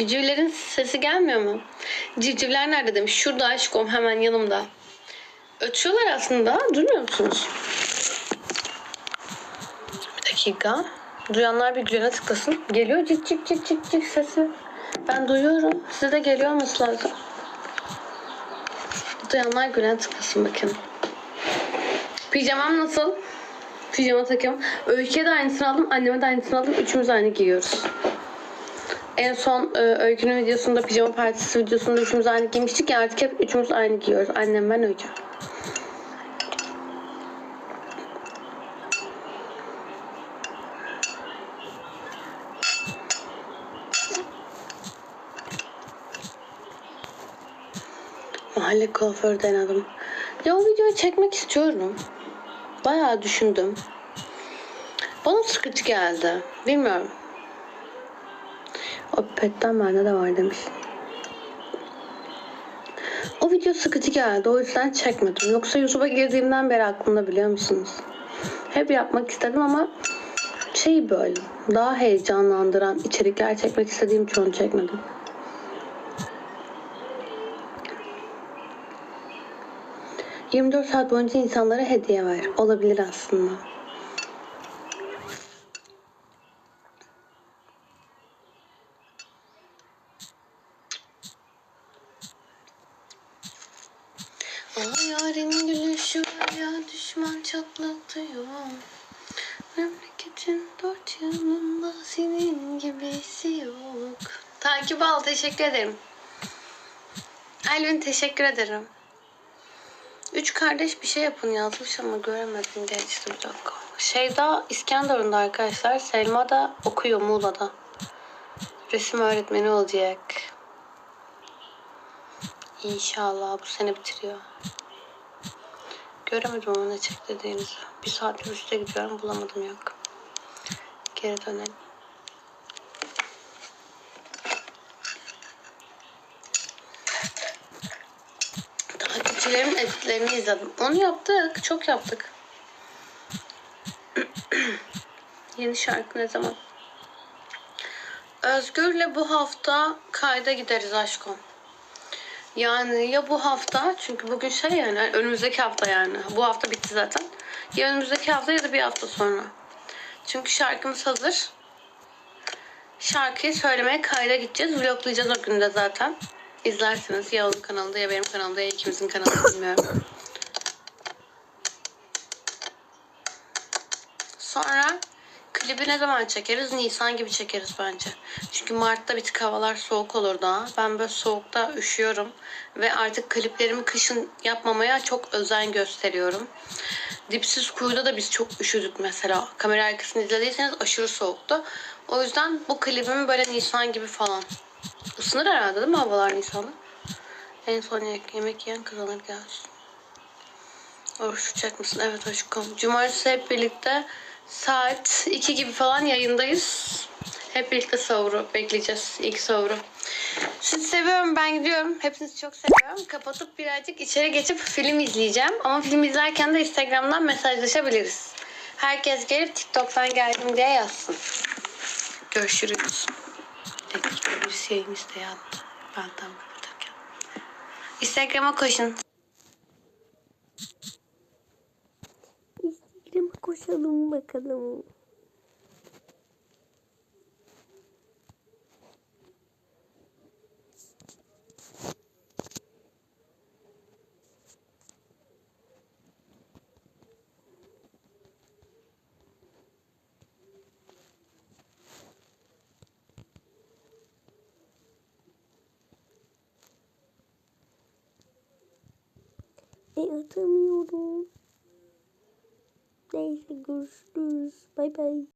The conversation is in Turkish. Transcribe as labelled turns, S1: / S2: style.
S1: Civcivlerin sesi gelmiyor mu? Civcivler nerede demiş. Şurada aşkım hemen yanımda. Ötüyorlar aslında. Duymuyor musunuz? Bir dakika. Duyanlar bir güne tıklasın. Geliyor cik cik cik cik cik sesi. Ben duyuyorum. Size de geliyor olması lazım. Duyanlar güne tıklasın bakın. Pijamam nasıl? Pijama takım. Öykü'ye de aynısını aldım. Anneme de aynısını aldım. Üçümüz aynı giyiyoruz. En son e, Öykü'nün videosunda pijama partisi videosunda üçümüz aynı giymiştik ya artık hep üçümüz aynı giyiyoruz. Annem ben Öykü. Mahalle kuaförü denedim. Ya o videoyu çekmek istiyorum. Bayağı düşündüm. Bana sıkıcı geldi. Bilmiyorum. Petten bende de var demiş. O video sıkıcı geldi. O yüzden çekmedim. Yoksa YouTube'a girdiğimden beri aklımda biliyor musunuz? Hep yapmak istedim ama şey böyle daha heyecanlandıran içerikler çekmek istediğim için onu çekmedim. ...24 saat boyunca insanlara hediye ver. Olabilir aslında. Ama yarın gülüşü ya düşman çatlatıyor. Memleketin dört yanında senin gibisi yok. Takip al teşekkür ederim. Elvin teşekkür ederim. Üç kardeş bir şey yapın yazmış ama göremedim geçti bir dakika. Şeyda İskenderun'da arkadaşlar. Selma da okuyor Muğla'da. Resim öğretmeni olacak. İnşallah bu sene bitiriyor. Göremedim ama ne çek dediğinizi. Bir saat üstte gidiyorum bulamadım yok. Geri dönelim. Takipçilerimin editlerini izledim. Onu yaptık. Çok yaptık. Yeni şarkı ne zaman? Özgür'le bu hafta kayda gideriz aşkım. Yani ya bu hafta çünkü bugün şey yani önümüzdeki hafta yani. Bu hafta bitti zaten. Ya önümüzdeki hafta ya da bir hafta sonra. Çünkü şarkımız hazır. Şarkıyı söylemeye kayda gideceğiz. Vloglayacağız o günde zaten. İzlersiniz ya onun kanalında ya benim kanalımda ya ikimizin kanalında bilmiyorum. Sonra klibi ne zaman çekeriz? Nisan gibi çekeriz bence. Çünkü Mart'ta bir tık havalar soğuk olur daha. Ben böyle soğukta üşüyorum. Ve artık kliplerimi kışın yapmamaya çok özen gösteriyorum. Dipsiz kuyuda da biz çok üşüdük mesela. Kamera arkasını izlediyseniz aşırı soğuktu. O yüzden bu klibimi böyle Nisan gibi falan. Isınır herhalde değil mi havalar Nisan'da? En son yemek, yiyen kazanır gelsin. Oruç tutacak mısın? Evet aşkım. Cumartesi hep birlikte saat 2 gibi falan yayındayız. Hep birlikte sahuru bekleyeceğiz. İlk sahuru. Sizi seviyorum ben gidiyorum. Hepinizi çok seviyorum. Kapatıp birazcık içeri geçip film izleyeceğim. Ama film izlerken de Instagram'dan mesajlaşabiliriz. Herkes gelip TikTok'tan geldim diye yazsın. Görüşürüz. Dedik birisi yayın isteği attı. Ben tam kapatırken. Instagram'a koşun.
S2: Koşalım bakalım. E atamıyorum. Görüşürüz. Bay bay.